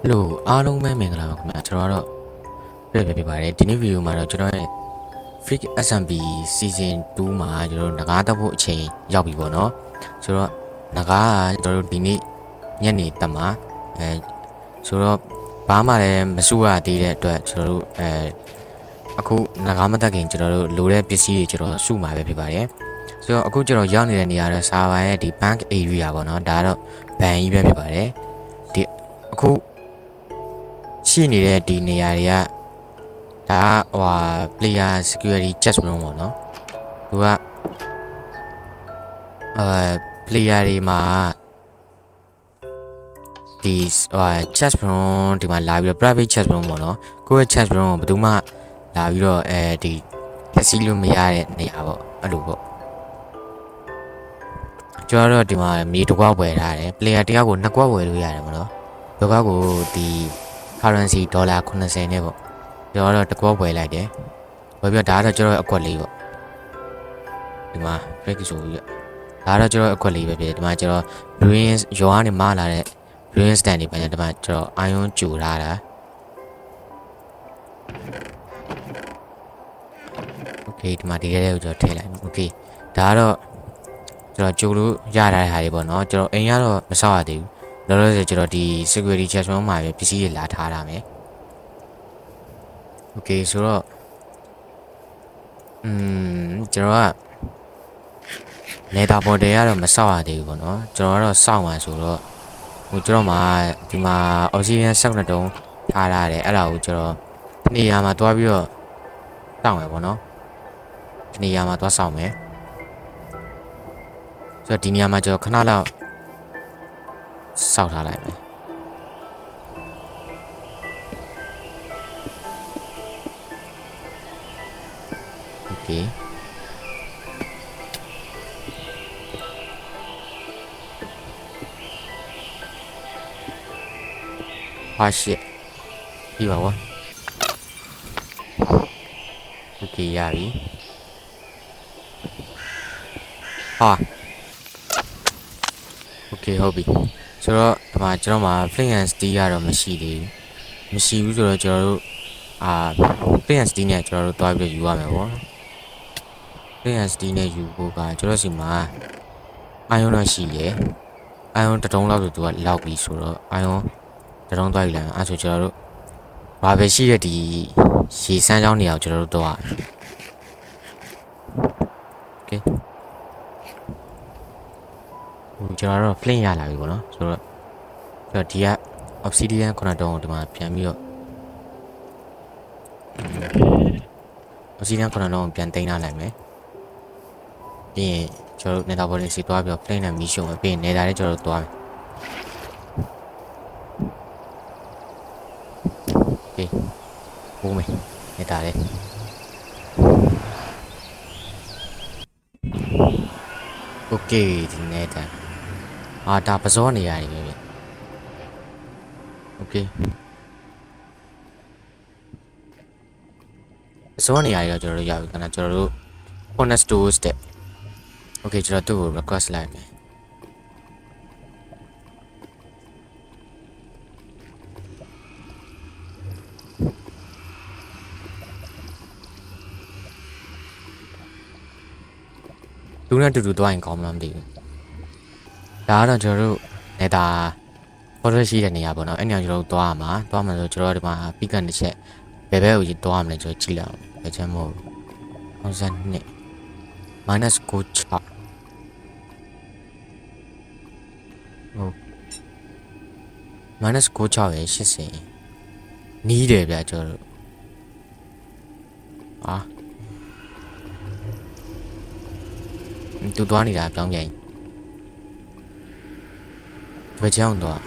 ဟယ်လိုအားလုံးပဲမင်္ဂလာပါခင်ဗျာကျွန်တော်ကတော့ပြည့်ပြပြပါတယ်ဒီနေ့ဗီဒီယိုမှာတော့ကျွန်တော်ရဲ့ Freak SMB Season 2မှာကျွန်တော်တို့ငကားတက်ဖို့အချိန်ရောက်ပြီပေါ့နော်ဆိုတော့ငကားကကျွန်တော်တို့ဒီနေ့ညနေတက်မှာအဲဆိုတော့ဘာမှလည်းမစိုးရသေးတဲ့အတွက်ကျွန်တော်တို့အဲအခုငကားမတက်ခင်ကျွန်တော်တို့လိုတဲ့ပစ္စည်းတွေကျွန်တော်စုမှာပဲဖြစ်ပါတယ်ဆိုတော့အခုကျွန်တော်ရောက်နေတဲ့နေရာတော့စာပါရဲ့ဒီ bank area ပေါ့နော်ဒါကတော့ဘန်ကြီးပဲဖြစ်ပါတယ်ဒီအခု ရှိနေတဲ့ဒီနေရာတွေကဒါကဟိုဟာ player security check room ပေါ့နော်သူကအဲ player တွေမှာဒီဟို chat room ဒီမှာလာပြီးတော့ private chat room ပေါ့နော်ကိုယ့်ရဲ့ chat room ကိုဘယ်သူမှလာပြီးတော့အဲဒီတက်စီလို့မရတဲ့နေရာပေါ့အဲ့လိုပေါ့ကျွန်တော်တို့ဒီမှာမြေတစ်ကွက်ဝယ်ထားတယ် player တယောက်ကိုနှစ်ကွက်ဝယ်လို့ရတယ်ပေါ့နော်တစ်ကွက်ကိုဒီ currency ဒေါ်လာ80နဲ့ပေါ့ကျွန်တော်တော့တကွက်ဝယ်လိုက်တယ်ဝယ်ပြီးတော့ဒါကတော့ကျွန်တော်ရဲ့အကွက်လေးပေါ့ဒီမှာ break ဆိုပြီးတော့ဒါကတော့ကျွန်တော်ရဲ့အကွက်လေးပဲဖြစ်တယ်ဒီမှာကျွန်တော် brains ရောကနေမလာတဲ့ brain stand တွေပဲဒီမှာကျွန်တော် iron ကြိုထားတာ okay ဒီမှာဒီရဲကိုကျွန်တော်ထည့်လိုက်မယ် okay ဒါကတော့ကျွန်တော်ကြိုလို့ရတာတဲ့ဟာတွေပေါ့နော်ကျွန်တော်အိမ်ကတော့မဆောက်ရသေးဘူး လောလောဆယ်ကျွန်တော်ဒီ security check ဆုံးမှာပဲပစ္စည်းတွေလာထားတာမယ်။ Okay ဆိုတော့อืมကျွန်တော်ကနေတာပေါ်တယ်ကတော့မဆောက်ရသေးဘူးပေါ့နော်။ကျွန်တော်ကတော့စောင့်မှာဆိုတော့ဟိုကျွန်တော်မှာဒီမှာ oxygen ဆောက်နေတုံးထားလာတယ်အဲ့ဒါကိုကျွန်တော်နေရာမှာတွားပြီးတော့စောင့်မယ်ပေါ့နော်။နေရာမှာတွားစောင့်မယ်။ဆိုတော့ဒီနေရာမှာကျွန်တော်ခဏလောက် sao thả lại vậy? Ok hoa shit đi vào quá. Ok yeah đi hoa. Ok hobby. ဆိုတော့ဒီမှာကျွန်တော်မှာ flick and steal ကတော့မရှိသေးဘူးမရှိဘူးဆိုတော့ကျွန်တော်တို့အာ flick and steal နဲ့ကျွန်တော်တို့တွားပြီးယူရမယ်ပေါ့ flick and steal နဲ့ယူဖို့ကကျွန်တော်စီမှာအာယုံတော့ရှိတယ်အာယုံတတုံးလောက်ဆိုသူကလောက်ပြီဆိုတော့အာယုံတတုံးတွားယူလိုက်အဲဆိုကျွန်တော်တို့ဘာပဲရှိတဲ့ဒီရေစမ်းကြောင်းနေရာကိုကျွန်တော်တို့တော့ Okay ဟိုကျွန်တော်တော့ flint ရလာပြီပေါ့နော်ဆိုတော့ဆိုတော့ဒီက obsidian ခုနတုံးကိုဒီမှာပြန်ပြီးတော့ obsidian ခုနတုံးကိုပြန်တင်ထားလိုက်မယ်ပြီးရင်ကျွန်တော်တို့ nether body စီသွားပြီးတော့ flint နဲ့မီးရှို့မယ်ပြီးရင် nether လည်းကျွန်တော်တို့သွားမယ် okay ဘိုးမယ် nether လည်း okay ဒီ nether အာဒါပစောနေရတယ်ပဲဗျโอเคပစောနေရတယ်တော့ကျွန်တော်တို့ရပြီခဏကျွန်တော်တို့ honest to step โอเคကျွန်တော်သူ့ကို request လိုက်မယ်သူနဲ့တူတူသွားရင်ကောင်းမလားမသိဘူး ဒါကတော့ကျွန်တော်တို့နေတာပေါ်ရရှိတဲ့နေရာပေါ့နော်အဲ့နေရာကျွန်တော်တို့သွားရမှာသွားမှာဆိုကျွန်တော်တို့ဒီမှာပိကန်တစ်ချက်ဘယ်ဘက်ကိုသွားရမလဲကျွန်တော်ကြည့်လိုက်အောင်ဘယ်ချက်မဟုတ်52 minus 9ချဟုတ် minus 9ချပဲ80နီးတယ်ဗျကျွန်တော်တို့အာသူသွားနေတာပြောင်းပြန် ဒီဘက်ချမ်းတော့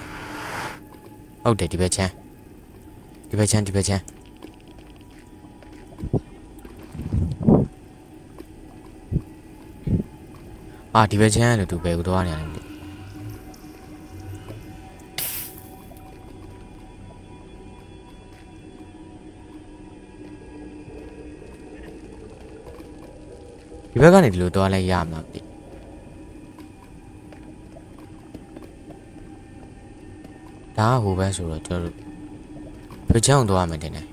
ဟုတ်တယ်ဒီဘက်ချမ်းဒီဘက်ချမ်းဒီဘက်ချမ်းအာဒီဘက်ချမ်းလို့သူဘယ်ကိုသွားနေရလဲမသိဒီဘက်ကနေဒီလိုသွားလိုက်ရမှာမ ဒါဒါကဟိုဘက်ဆိုတော့ကျွန်တော်တို့ဖချောင်းသွားမယ်တင်တယ်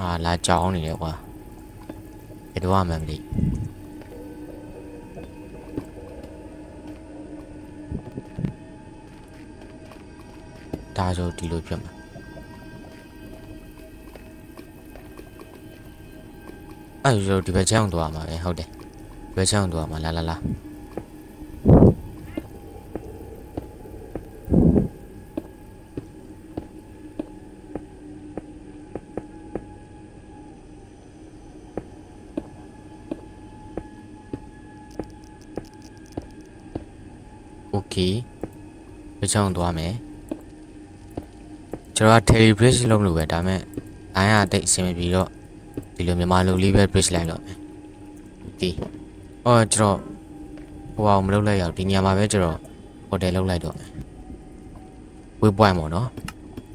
အာလာကြောင်းနေတယ်ကွာဘယ်တော့မှမသိဒါဆိုဒီလိုဖြစ်မှာအဲ့ဒါဆိုဒီဘက်ချောင်းသွားမှာပဲဟုတ်တယ်ဒီဘက်ချောင်းသွားမှာလာလာလာ ပြီးပချောင်းသွားမယ်ကျွန်တော်က Terry Bridge လုံးလို့ပဲဒါမဲ့ line ကတိတ်အဆင်မပြေတော့ဒီလိုမြန်မာလိုလေးပဲ bridge line လုပ်မယ်ဒီအော်ကျွန်တော်ဟိုအောင်မလုပ်လိုက်ရအောင်ဒီနေရာမှာပဲကျွန်တော် hotel လုပ်လိုက်တော့မယ်ဝေးပွိုင်းပေါ့နော်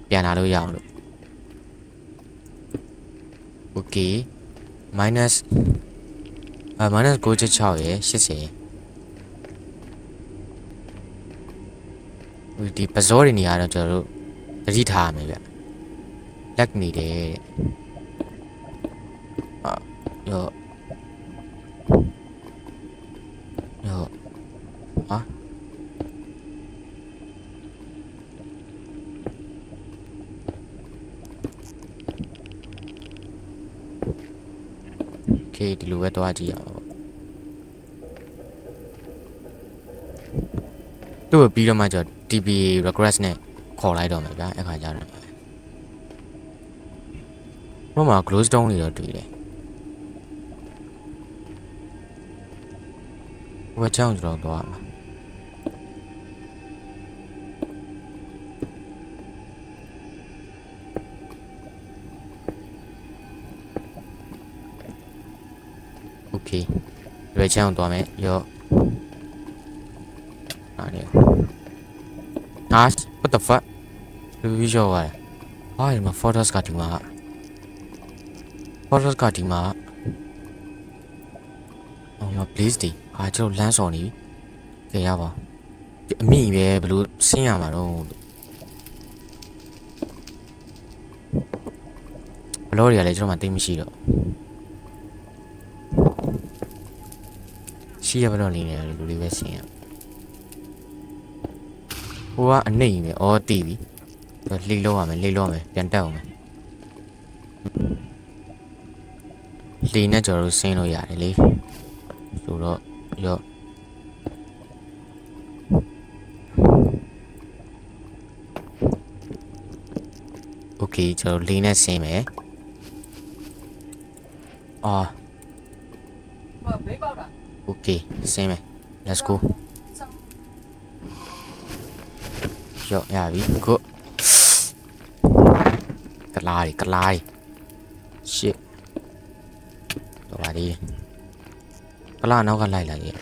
ပြန်လာလို့ရအောင်လို့ okay minus အာ minus 9.6ရယ်80 ဒီပဇောတွေနေရာတော့ကျွန်တော်တို့သတိထားရမယ်ဗျလက်နေတယ်တဲ့အာရောရောဟာโอเคဒီလိုပဲသွားကြည့်ရအောင် ် ပေါ့သူ့ကိုပြီးတော့မှကျွန်တော် TP regress နဲ့ခေါ်လိုက်တော့မယ်ဗျာအဲ့ခါကျတော့ဘုမ glow stone တွေတော့တွေ့တယ်ဘယ်ချောင်းကျွန်တော်သွားမှာโอเคဘယ်ချောင်းသွားမယ်ရော အားနေ Ah, what the fuck? လူကြီးရောပါဟာဒီမှာ photos ကဒီမှာ photos ကဒီမှာအော်မ please ဒီဟာကျွန်တော်လမ်းစော်နေပြီကြရပါဒီအမိပဲဘလို့ဆင်းရမှာတော့ဘလို့တွေကလည်းကျွန်တော်မှသိမရှိတော့ရှိရဘလို့နေနေလူလေးပဲဆင်းရ ဟိုကအနှိမ့်ပဲအော်တီးပြီလှိလောက်ရမယ်လှိလောက်ရမယ်ပြန်တက်အောင်မယ်လေနဲ့ကျွန်တော်တို့ဆင်းလို့ရတယ်လေဆိုတော့ရော့โอเคကျွန်တော်လေနဲ့ဆင်းမယ်အာဘာဘေးပေါက်တာโอเคဆင်းမယ် let's go ရော့ရပြီကိုကလာရီကလာရီ shit တော့ပါဒီကလာနောက်ကလိုက်လာရဲ့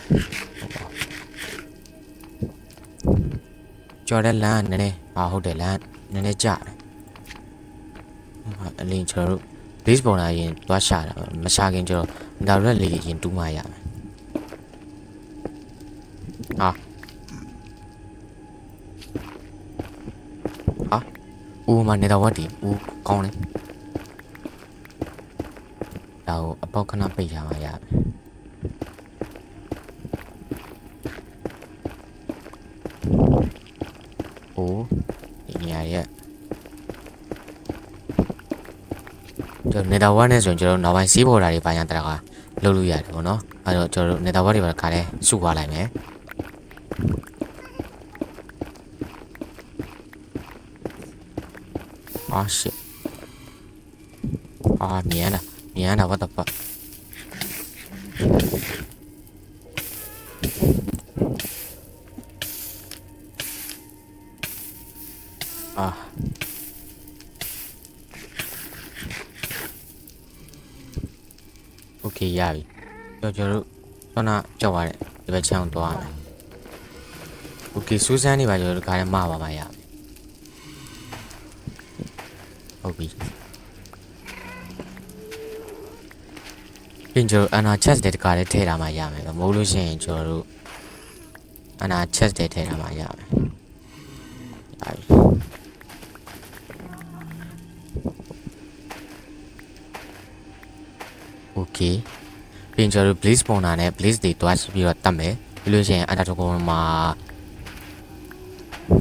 ကျော်တဲ့လမ်းကနည်းနည်းဟာဟုတ်တယ်လမ်းနည်းနည်းကြတယ်ဟာအလင်းကျွန်တော်တို့ base ပေါ်လာရင်သွားရှာတာမရှာခင်ကျွန်တော်ဒါရက်လေးရင်တူးမှရမယ် ဦးမနေတာဝတ်တီဦးကောင်းတယ်ဒါကိုအပေါက်ခဏပိတ်ထားမှရမယ်အိုးဒီနေရာရဲ့ကျွန်တော်နေတာဝတ်နဲ့ဆိုရင်ကျွန်တော်နောက်ပိုင်းစီးပေါ်တာတွေပါရန်တရာကလုပ်လို့ရတယ်ပေါ့နော်အဲတော့ကျွန်တော်တို့နေတာဝတ်တွေပါခါလဲစုသွားလိုက်မယ် Ah shit. Ah mierda. Mierda, what the fuck. Ah. Okay ရပြီကျွန်တော်တို့ခုနကြောက်ရတဲ့ဒီဘက်ချောင်းသွားမယ် Okay စူးစမ်းနေပါကျွန်တော်တို့ခါရဲမှာပါပါရ ရင်ကျွန်တော် ana chest တွေတကားလည်းထည့်ထားမှရမယ်မဟုတ်လို့ရှိရင်ကျွန်တော်တို့ ana chest တွေထည့်ထားမှရမယ်ရပြီโอเคပြင်ကျွန်တော်တို့ blaze spawner နဲ့ blaze တွေတွားပြီးတော့တတ်မယ်ပြီးလို့ရှိရင် ana dragon မှာ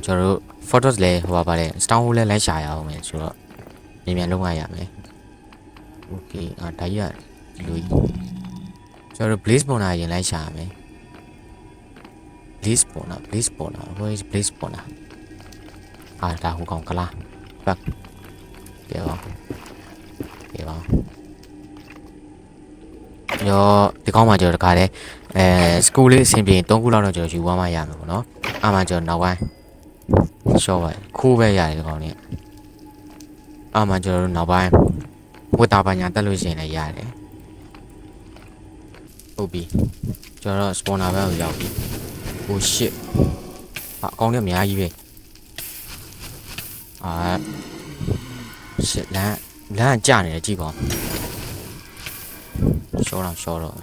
ကျွန်တော်တို့ photos လည်းဟိုပါပါတယ် stone hole လည်းလိုက်ရှာရအောင်မယ်ဆိုတော့မြန်မြန်လုပ်ရရမယ်โอเคအာဒါကြီးက ဒီလိုကြီးကျွန်တော်တို့ blaze spawner ရင်လိုက်ရှာရမယ် blaze spawner blaze spawner where is blaze spawner အာဒါဟိုကောင်ကလား back ကဲပါကဲပါရောဒီကောင်းမှာကျွန်တော်တခါတည်းအဲစကူလေးအဆင်ပြေရင်3ခုလောက်တော့ကျွန်တော်ယူသွားမှရမယ်ပေါ့နော်အားမှကျွန်တော်နောက်ပိုင်းရှော့ပါခိုးပဲရတယ်ဒီကောင်းလေးအားမှကျွန်တော်တို့နောက်ပိုင်းဝတ်တာပညာတက်လို့ရှိရင်လည်းရတယ် ဟုတ်ပြီကျွန်တော်တို့ spawner ဘက်ကိုရောက်ပြီ oh shit အကောင်းလေးအများကြီးပဲအာ shit လမ်းလမ်းကကြာနေတယ်ကြည့်ပါဦးရှောတော့ရှောတော့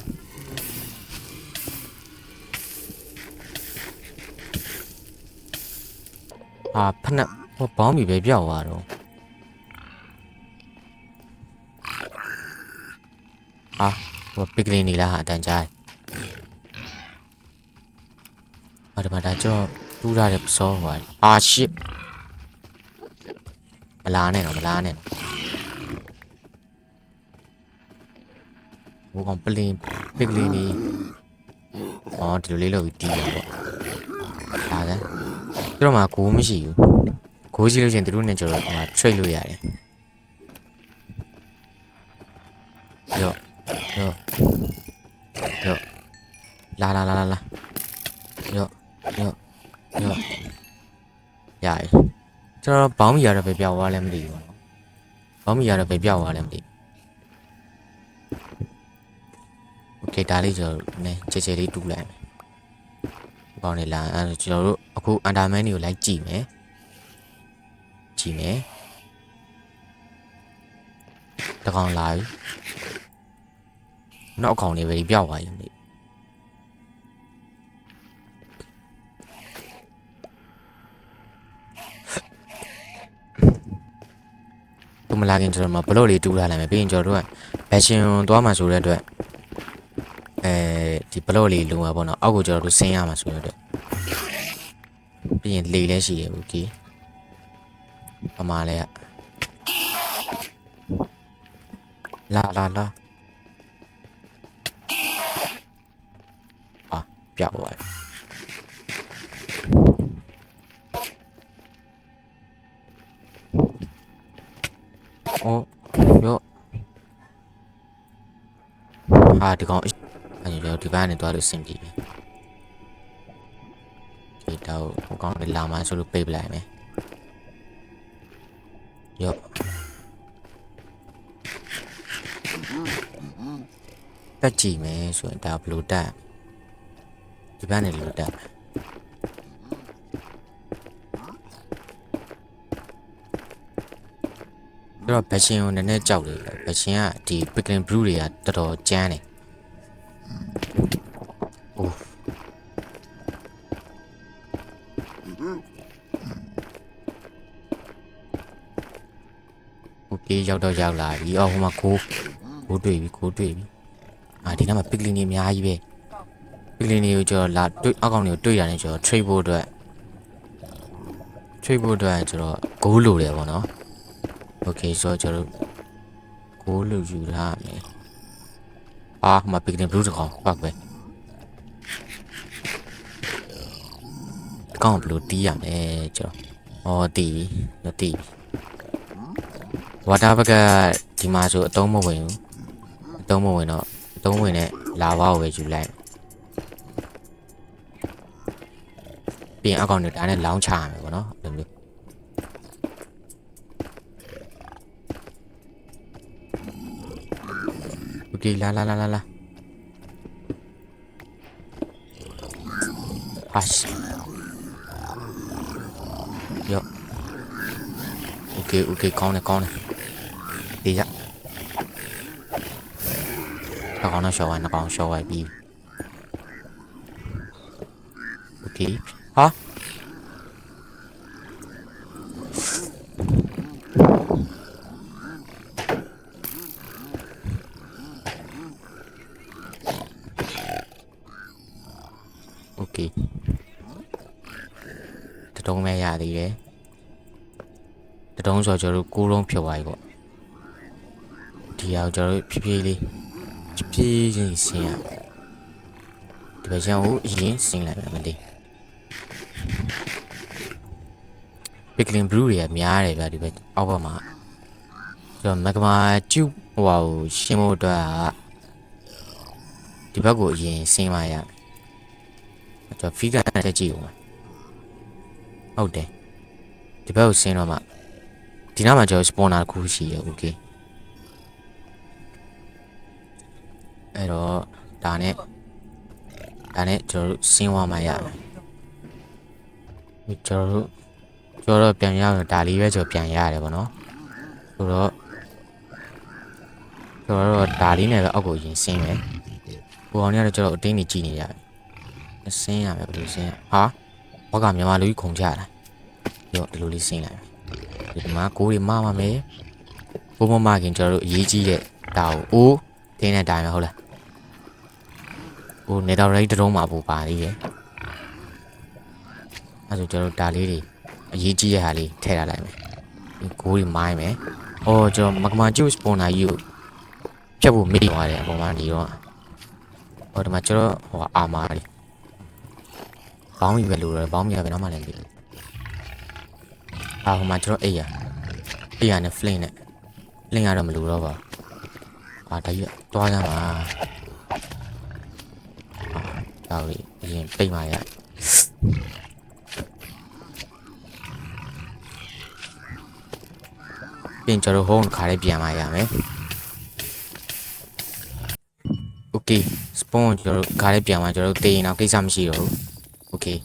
အာဖက်နဲ့ဟိုဘောင်းမီပဲပြောက်သွားတော့အာ ဟိုပစ်ကလေးနေလားအတန်ကြားအာဒီမှာဒါကြောတူးရတဲ့ပစောဟွာအာ shit မလာနဲ့တော့မလာနဲ့ဟိုကောင်ပလင်ပစ်ကလေးနေအော်ဒီလိုလေးလို့တီးရပေါ့ဒါကသူတို့မှာကိုးမရှိဘူးကိုးရှိလို့ချင်းသူတို့နဲ့ကျွန်တော်ဟို trade လို့ရတယ် လာလာလာလာလာရောရောရောရရ ကျွန်တော်ဘောင်းမီရတော့ပဲပြောက်သွားလဲမသိဘူးပေါ့နော်ဘောင်းမီရတော့ပဲပြောက်သွားလဲမသိဘူးโอเคဒါလေးကျွန်တော်နည်းချေချေလေးတူးလိုက်မယ်ဘောင်းနေလာအဲဒါကျွန်တော်တို့အခုအန်ဒါမန်တွေကိုလိုက်ကြည့်မယ်ကြည့်မယ်တကောင်လာပြီနောက်အကောင်လေးပဲဒီပြောက်သွားရင်မ မလာခင်ကျွန်တော်မှာဘလော့လေးတူးထားလိုက်မယ်ပြီးရင်ကျွန်တော်တို့ကဘက်ရှင်သွားမှာဆိုတဲ့အတွက်အဲဒီဘလော့လေးလုံပါပေါ့နော်အောက်ကိုကျွန်တော်တို့ဆင်းရမှာဆိုတဲ့အတွက်ပြီးရင်လေလည်းရှိတယ်โอเคပမာလဲကလာလာလာ ဒီကောင်အဲ့ဒီတော့ဒီဘက်ကနေသွားလို့စင်ပြီပဲဒီတော့ဟိုကောင်လည်းလာမှဆိုလို့ပိတ်ပလိုက်မယ်ရောတက်ကြည့်မယ်ဆိုရင်ဒါဘလို့တက်ဒီဘက်ကနေလို့တက်မယ်အဲ့တော့ဘက်ရှင်ကိုနည်းနည်းကြောက်တယ်ဘက်ရှင်ကဒီ picking brew တွေကတော်တော်ကျန်းတယ် အေးရောက်တော့ရောက်လာပြီအော်ဟိုမှာကိုကိုတွေ့ပြီကိုတွေ့ပြီအာဒီနားမှာပစ်လင်းတွေအများကြီးပဲပစ်လင်းတွေကိုကျွန်တော်လာတွေ့အောက်ကောင်တွေကိုတွေ့ရတယ်ကျွန်တော် trade ဖို့အတွက် trade ဖို့အတွက်ကျွန်တော် goal လိုတယ်ပေါ့နော် okay ဆိုတော့ကျွန်တော် goal လိုယူလာမယ်အာမှာပစ်လင်း blue တကောင်ပတ်ပဲကောင်ဘလို့တီးရမယ်ကျွန်တော်ဟောတီးမတီး တီးပြီ။ဝါတာဘက်ကဒီမှာဆိုအတုံးမဝင်ဘူး။အတုံးမဝင်တော့အတုံးဝင်နဲ့လာဝါကိုပဲယူလိုက်။ပြီးရင်အကောင်တွေဒါနဲ့လောင်းချရမယ်ပေါ့နော်။အဲ့လိုမျိုး โอเคလာလာလာလာလာဟာရှယော ok ok, con này con này. Đi ra nó còn nó rồi nó còn rồi đi. Ok. Hả? Ok. Tôi đâu nghe ra gì đấy. တယ်တတုံးဆိုတော့ကျွန်တော်တို့ကိုးလုံးဖြုတ်သွားပြီပေါ့ဒီဟာကိုကျွန်တော်တို့ဖြည်းဖြည်းလေးဖြည်းဖြည်းချင်းဆင်းရဒီဘက်ချမ်းကိုအရင်ဆင်းလိုက်မယ်မသိပစ်ကလင်ဘလူးတွေကများတယ်ဗျာဒီဘက်အောက်ဘက်မှာကျွန်တော်မကမာကျူဟိုဟာကိုရှင်းဖို့အတွက်ကဒီဘက်ကိုအရင်ဆင်းပါရကျွန်တော်ဖီကန်တက်ကြည့်ဦးမယ်ဟုတ်တယ်ဒီဘက်ကိုဆင်းတော့မှ ဒီနောက်မှာကျွန်တော် spawner တစ်ခုရှိရ okay အဲ့တော့ဒါနဲ့ဒါနဲ့ကျွန်တော်တို့ဆင်းသွားမှရမယ်ကျွန်တော်တို့ကျွန်တော်ပြန်ရအောင်ဒါလေးပဲကျွန်တော်ပြန်ရတယ်ဗောနော်ဆိုတော့ကျွန်တော်တို့ဒါလေးနဲ့ပဲအောက်ကိုရင်ဆင်းမယ်ဘူအောင်ကတော့ကျွန်တော်အတင်းနေကြည့်နေရတယ်ဆင်းရမယ်ဘယ်လိုဆင်းရဟာဘက်ကမြန်မာလူကြီးခုံကြတာပြီးတော့ဒီလိုလေးဆင်းလိုက် ဒီမှာကိုးတွေမမမယ်ဘိုးမမခင်ကျွန်တော်တို့အရေးကြီးတဲ့ဒါကိုအိုးတင်းတဲ့တိုင်းပဲဟုတ်လားဟိုနေတော်ရိတ်တုံးမှာပူပါသေးတယ်အဲဆိုကျွန်တော်တို့ဒါလေးတွေအရေးကြီးတဲ့ဟာလေးထည့်ထားလိုက်မယ်ဒီကိုးတွေမိုင်းမယ်အော်ကျွန်တော်မကမာကျူစပွန်နာကြီးကိုဖြတ်ဖို့မေ့သွားတယ်အပေါ်မှာဒီတော့ဟိုဒီမှာကျွန်တော်ဟိုအာမာလေးဘောင်းမီပဲလို့ရဘောင်းမီကဘယ်တော့မှလည်းမပြီးဘူး အာဟိုမှာကျွန်တော်အိတ်ရအိတ်ရနဲ့ flame နဲ့ flame ရတော့မလိုတော့ပါအာဒါကြီးတွားရမှာအာဒါကြီးအရင်ပိတ်ပါရပြင်ကျွန်တော်ဟိုးခါလေးပြန်လာရမယ် okay spawn ကျွန်တော်ခါလေးပြန်လာကျွန်တော်တည်ရင်တော့ကိစ္စမရှိတော့ဘူး okay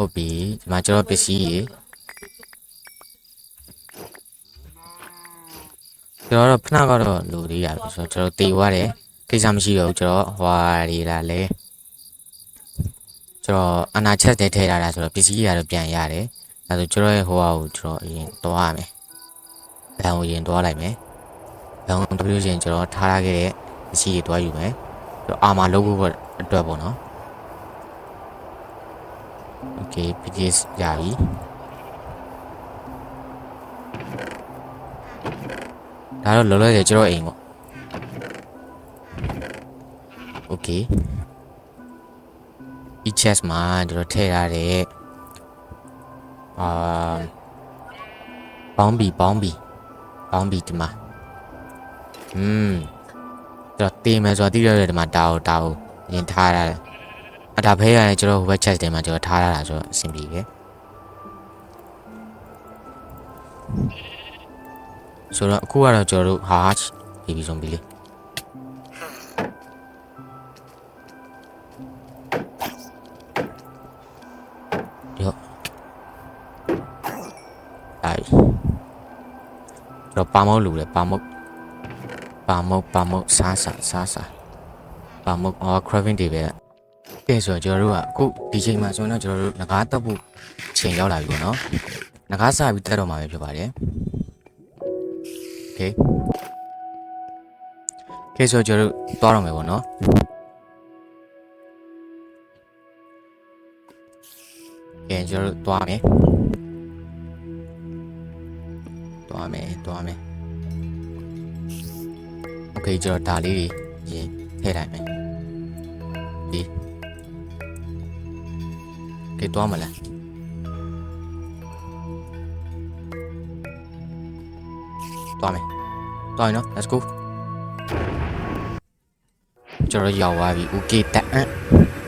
ဟုတ်ပြီဒီမှာကျွန်တော်ပစ္စည်းရေကျွန်တော်တော့ဖနာကတော့လိုသေးရပြီဆိုတော့ကျွန်တော်တေးသွားတယ်ကိစ္စမရှိတော့ဘူးကျွန်တော်ဟွာရီလာလဲကျွန်တော်အနာချက်တဲ့ထဲထားတာဆိုတော့ပစ္စည်းတွေကတော့ပြန်ရတယ်အဲဆိုကျွန်တော်ရဲ့ဟိုဟာကိုကျွန်တော်အရင်တွားရမယ်ဘန်ကိုအရင်တွားလိုက်မယ်ဘန်ကိုတပြည့်ချင်းကျွန်တော်ထားထားခဲ့တဲ့ပစ္စည်းတွေတွားယူမယ်ကျွန်တော်အာမာလုပ်ဖို့အတွက်ပေါ့နော် Okay, PGS ရပြီဒါတော့လောလောဆယ်ကျွန်တော်အိမ်ပေါ့ Okay e chest မှာကျွန်တော်ထည့်ထားတဲ့အာဘောင်းဘီဘောင်းဘီဘောင်းဘီဒီမှာอืมကျွန်တော်တေးမယ်ဆိုတော့တိရတဲ့ဒီမှာတာကိုတာကိုရင်ထားရတယ် အဒါဖဲရတယ်ကျွန်တော်ဟိုဘက် chat ထဲမှာကျွန်တော်ထားရတာဆိုတော့အဆင်ပြေတယ်ဆိုတော့အခုကတော့ကျွန်တော်တို့ဟာပြီးပြီဆုံးပြီလေရောအဲ့တော့ပါမောက်လူလေပါမောက်ပါမောက်ပါမောက်စားစားစားစားပါမောက်အော် craving တွေပဲ ကဲဆိုတော့ကျွန်တော်တို့ကအခုဒီချိန်မှာဆိုရင်တော့ကျွန်တော်တို့ငကားတက်ဖို့ချိန်ရောက်လာပြီပေါ့နော်ငကားစပြီးတက်တော့မှာပဲဖြစ်ပါတယ်โอเคကဲဆိုတော့ကျွန်တော်တို့သွားတော့မယ်ပေါ့နော်ကဲကျွန်တော်တို့သွားမယ်သွားမယ်သွားမယ်โอเคကျွန်တော်ဒါလေးတွေရင်ထည့်လိုက်မယ်ဒီ ကဲသွားမလားသွားမယ်သွားရင်နော် let's go ကျွန်တော်ရောက်သွားပြီ okay တအန့်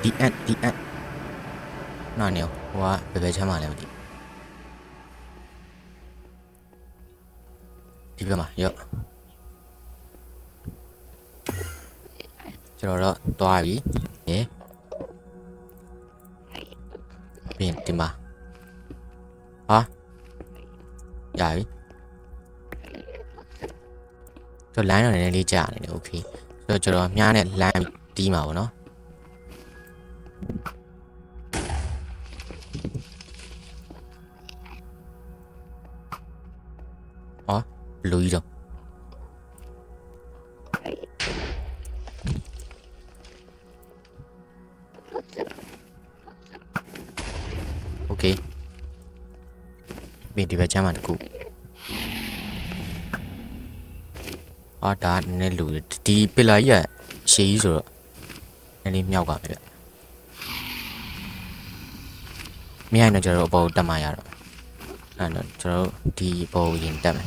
ဒီအန့်ဒီအန့်နားနေဟိုကဘယ်ဘက်ချမ်းမှလည်းမသိဒီဘက်မှာရောက်ကျွန်တော်တော့သွားပြီဟေး ပြင်ဒီမှာဟာရပြီကျွန်တော် line တော့နည်းနည်းလေးကြာနေတယ် okay ဆိုတော့ကျွန်တော်မြားနဲ့ line တီးမှာပေါ့နော်ဟောဘလူးကြီးတော့ ပြီးဒီဘက်ချမ်းမှာတစ်ခုအာဒါနည်းနည်းလူတယ်ဒီပစ်လာကြီးကရှေးကြီးဆိုတော့နည်းနည်းမြောက်ကပဲဗျမရိုင်းတော့ကျွန်တော်တို့အပေါ်ကိုတက်မှရတော့အဲ့တော့ကျွန်တော်တို့ဒီအပေါ်ကိုရင်တက်မယ်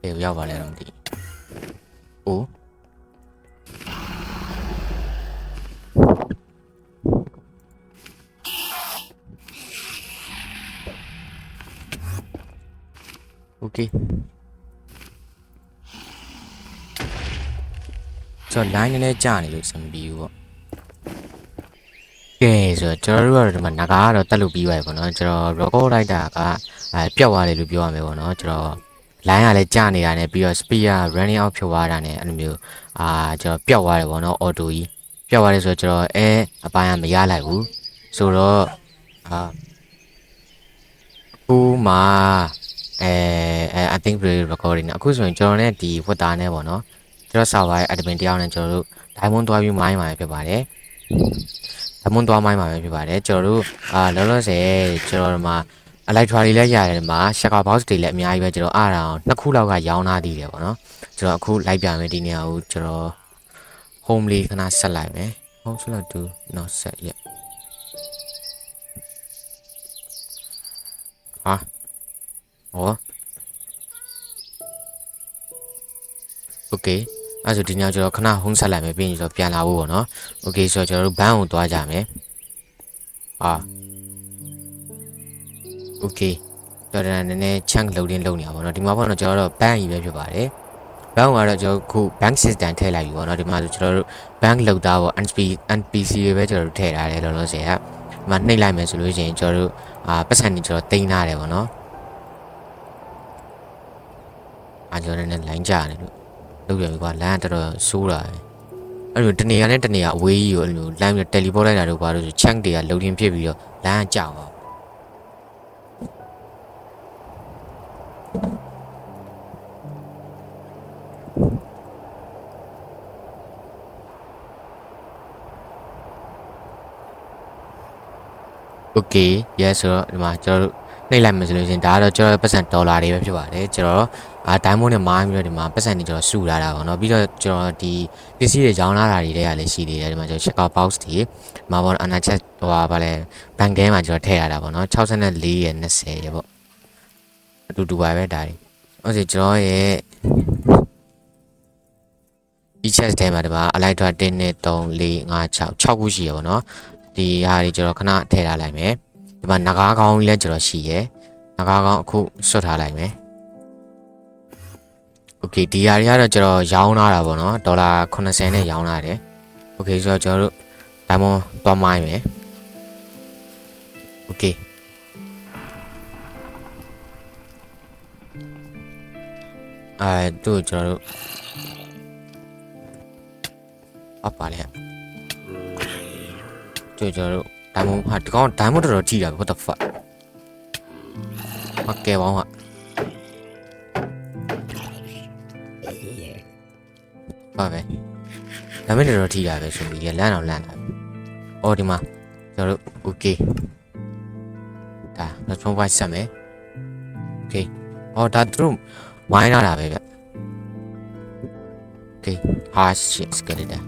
ဘယ်ကိုရောက်ပါလဲတော့မသိဘူး ok so line နည်းနည်းကြာနေလို့စံပြီးဘူးပေါ့ကဲဆိုတော့ကျွန်တော်တို့ကတော့ဒီမှာငါကတော့တက်လို့ပြီးပါတယ်ပေါ့နော်ကျွန်တော် record လိုက်တာကအဲပြတ်သွားတယ်လို့ပြောရမယ်ပေါ့နော်ကျွန်တော် line ကလည်းကြာနေတာနဲ့ပြီးတော့ speaker running out ဖြစ်သွားတာနဲ့အဲ့လိုမျိုးအာကျွန်တော်ပြတ်သွားတယ်ပေါ့နော် auto ကြီးပြတ်သွားတယ်ဆိုတော့ကျွန်တော်အဲအပိုင်းကမရလိုက်ဘူးဆိုတော့အာကိုမှာ အဲအဲ I think video recording နဲ့အခုဆိုရင်ကျွန်တော်နဲ့ဒီဝတ်သားနဲ့ပေါ့နော်ကျွန်တော် server ရဲ့ admin တယောက်နဲ့ကျွန်တော်တို့ diamond သွားပြီးမိုင်းမှာပဲဖြစ်ပါတယ် diamond သွားမိုင်းမှာပဲဖြစ်ပါတယ်ကျွန်တော်တို့အာလောလောဆယ်ကျွန်တော်တို့မှာ electra တွေလည်းရတယ်ဒီမှာ shaka box တွေလည်းအများကြီးပဲကျွန်တော်အားရအောင်နှစ်ခုလောက်ကရောင်းထားသေးတယ်ပေါ့နော်ကျွန်တော်အခုလိုက်ပြမယ်ဒီနေရာကိုကျွန်တော် home လေးခဏဆက်လိုက်မယ် home select to not set yet ဟာ ဟော okay အဲ့ဒါဆိုဒီညကျွန်တော်ခဏ home ဆက်လိုက်မယ်ပြီးရင်ကျွန်တော်ပြန်လာဖို့ပေါ့နော် okay ဆိုတော့ကျွန်တော်တို့ဘန်းကိုသွားကြမယ်အာ okay တော်တော်နည်းနည်း chunk loading လုပ်နေရပါတော့ဒီမှာပေါ့နော်ကျွန်တော်တို့ဘန်းကြီးပဲဖြစ်ပါတယ်ဘန်းကတော့ကျွန်တော်ခု bank system ထည့်လိုက်ပြီပေါ့နော်ဒီမှာဆိုကျွန်တော်တို့ bank လောက်သားပေါ့ NPC NPC တွေပဲကျွန်တော်တို့ထည့်ထားတယ်လောလောဆယ်ကဒီမှာနှိပ်လိုက်မယ်ဆိုလို့ရှိရင်ကျွန်တော်တို့အာပတ်စံနေကျွန်တော်တင်ထားတယ်ပေါ့နော် အာကျွန်တော်လည်း line ကြနေလို့လုပ်ရပြီကွာ line ကတော်တော်ဆိုးတာပဲအဲ့လိုတနေရာနဲ့တနေရာအဝေးကြီးကိုအဲ့လို line ပြီး teleport လိုက်တာတို့ဘာလို့ဆို chunk တွေက loading ဖြစ်ပြီးတော့ line ကကြောက်အောင် โอเค yes ဆိုတော့ဒီမှာကျွန်တော်တို့ နှိပ်လိုက်မယ်ဆိုလို့ရှရင်ဒါကတော့ကျွန်တော်ပတ်စံဒေါ်လာတွေပဲဖြစ်ပါတယ်ကျွန်တော်အာဒိုင်းမွန်နဲ့မိုင်းပြီးတော့ဒီမှာပတ်စံတွေကျွန်တော်စုလာတာပေါ့နော်ပြီးတော့ကျွန်တော်ဒီပစ္စည်းတွေရောင်းလာတာတွေလည်းလည်းရှိသေးတယ်ဒီမှာကျွန်တော် check out box တွေမှာပေါ့အနာချက်ဟိုပါဗာလဲဘန်ကဲမှာကျွန်တော်ထည့်ရတာပေါ့နော်64ရယ်20ရယ်ပေါ့အတူတူပါပဲဒါတွေဟုတ်စီကျွန်တော်ရဲ့ e-chat ထဲမှာဒီမှာအလိုက်ထွား1နဲ့3 4 5 6 6ခုရှိရပါတော့ဒီဟာတွေကျွန်တော်ခဏထည့်ထားလိုက်မယ် ဒီမှာငကားကောင်းကြီးလည်းကျွန်တော်ရှိရယ်ငကားကောင်းအခုဆွတ်ထားလိုက်မယ်โอเคဒီဟာတွေကတော့ကျွန်တော်ရောင်းလာတာပေါ့နော်ဒေါ်လာ80နဲ့ရောင်းလာတယ်โอเคဆိုတော့ကျွန်တော်တို့ဒါမှသွားမိုင်းမယ်โอเคအဲတို့ကျွန်တော်တို့ အပ်ပါလေကျွကျွန်တော်တို့ ဒိုင်မွန်ဟာဒီကောင်ဒိုင်မွန်တော်တော်ကြည့်တာပဲ what the fuck မကဲပေါင်းဟာပါပဲဒါမဲ့တော်တော်ကြည့်တာပဲဆိုပြီးလမ်းအောင်လမ်းတာအော်ဒီမှာကျွန်တော်တို့ okay ဒါတော့ချုံးပိုက်ဆက်မယ် okay အော်ဒါသူတို့ဝိုင်းလာတာပဲဗျ okay ဟာ shit skeleton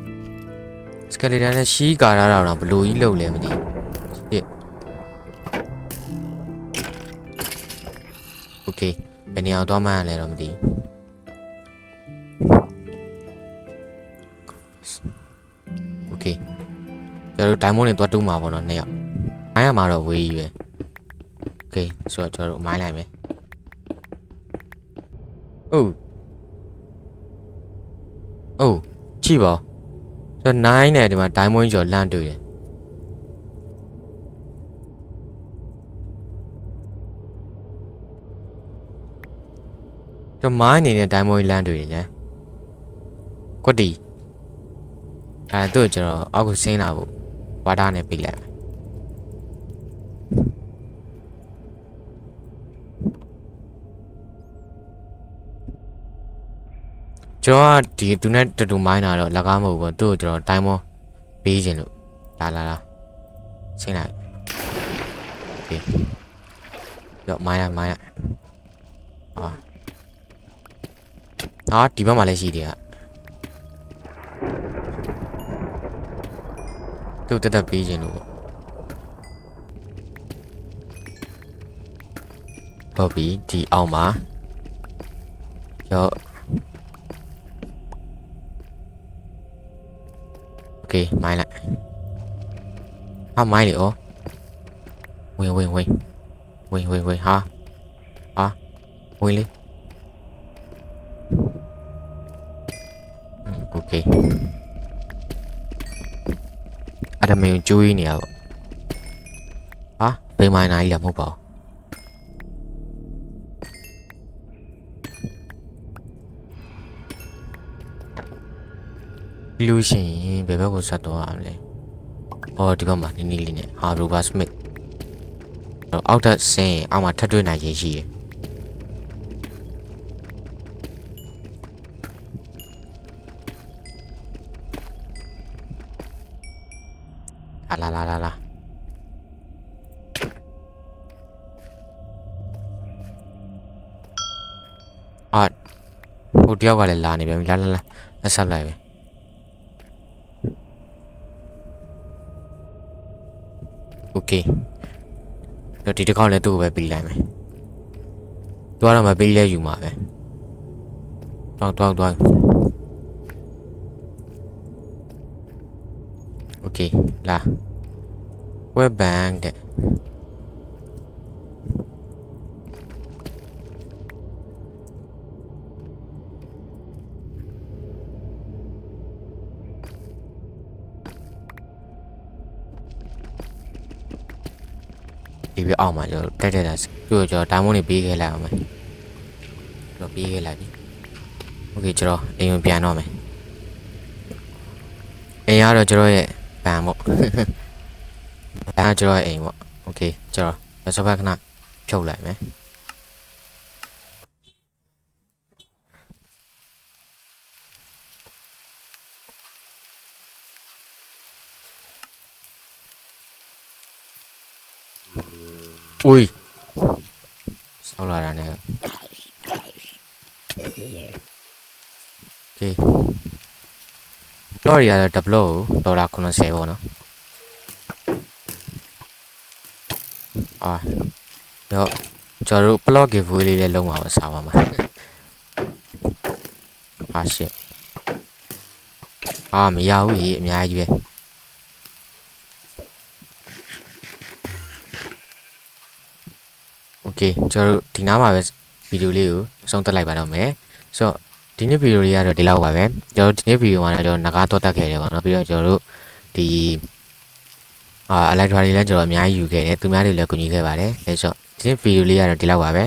စကယ်လီတန်နဲ့ရှီးကာရတာတော့ဘလို့ကြီးလုံလဲမသိဘူး เคဘယ်နေရာသွားမှန်းလဲတော့မသိဘူးโอเคကျွန်တော်တို့ဒိုင်မွန်တွေသွားတူးမှာပေါ့နော်နှစ်ယောက်မိုင်းရမှာတော့ဝေးကြီးပဲโอเคဆိုတော့ကျွန်တော်တို့မိုင်းလိုက်မယ်ဟုတ်ဟုတ်ကြည့်ပါဦး ကျွန်တော်9နဲ့ဒီမှာ diamond ကျော်လန့်တွေ့တယ် တော်မိုင်းအနေနဲ့ diamond လန့်တွေ့တယ်လေကွတ်တီအဲတို့ကျွန်တော်အောက်ကိုဆင်းလာဖို့ဝါဒါနဲ့ပြလိုက်မယ်ကျွန်တော်ကဒီသူနဲ့တူတူမိုင်းတာတော့လက်ကားမဟုတ်ဘူးပေါ့သူ့ကိုကျွန်တော် diamond ပေးခြင်းလို့လာလာလာဆင်းလိုက်เคရောမိုင်းရမိုင်းရဟာ ဟာဒီဘက်မှာလည်းရှိတယ်ကသူတက်တက်ပေးခြင်းလို့ပေါ့ဟုတ်ပြီဒီအောင်မှာရောโอเคမိုင်းလိုက်ဟာမိုင်းလေဩဝင်ဝင်ဝင်ဝင်ဝင်ဝင်ဟာဟာဝင်လေ โอเคအဲ့ဒါမင်းကျွေးနေရပေါ့ဟာဘယ်မိုင်းနိုင်လဲမဟုတ်ပါဘူးလူရှင်ဘယ်ဘက်ကိုဆက်တော့ရမလဲအော်ဒီဘက်မှာနီးနီးလေးနဲ့ဟာရူဘာစမစ်အောက်ထပ်ဆင်းရင်အောက်မှာထပ်တွေ့နိုင်ခြင်းရှိတယ် လာလာလာလာလာအာဟိုတယောက်ကလည်းလာနေပြန်ပြီလာလာလာလက်ဆက်လိုက်ပဲโอเคတော့ဒီတစ်ခေါက်လည်းသူ့ကိုပဲပြီးလိုက်မယ်သူကတော့မပြီးလဲယူမှာပဲတော့တော့တော့โอเคလာ web bank တဲ့ဒီပြအောင်မှာကျွန်တော်တက်တက်တာသူ့ကိုကျွန်တော်ဒါမှမဟုတ်နေပေးခဲ့လိုက်အောင်မယ်ကျွန်တော်ပေးခဲ့လိုက်ပြီโอเคကျွန်တော်အိမ်ကိုပြန်တော့မယ်အိမ်ကတော့ကျွန်တော်ရဲ့ဘန်ပေါ့ အဲကျွန်တော်ရဲ့အိမ်ပေါ့โอเคကျွန်တော်ရစပတ်ခဏဖြုတ်လိုက်မယ်อุ้ยဆောက်လာတာ ਨੇ โอเคတော့ရရဒဘလို့ဒေါ်လာ90ပေါ့နော် အာတော့ကျွန်တော်တို့ blog giveaway လေးလည်းလုံးပါအောင်စားပါမှာအာရှစ်အာမရဘူးကြီးအများကြီးပဲโอเคကျွန်တော်တို့ဒီနားမှာပဲဗီဒီယိုလေးကိုဆုံးသက်လိုက်ပါတော့မယ်ဆိုတော့ဒီနေ့ဗီဒီယိုလေးကတော့ဒီလောက်ပါပဲကျွန်တော်တို့ဒီနေ့ဗီဒီယိုမှာလည်းကျွန်တော်ငကားတော့တက်ခဲ့တယ်ပေါ့နော်ပြီးတော့ကျွန်တော်တို့ဒီ အာအလိုက်ထရာတွေလည်းကျွန်တော်အများကြီးယူခဲ့တယ်သူများတွေလည်းကူညီခဲ့ပါတယ်အဲဆိုတော့ဒီဗီဒီယိုလေးကတော့ဒီလောက်ပါပဲ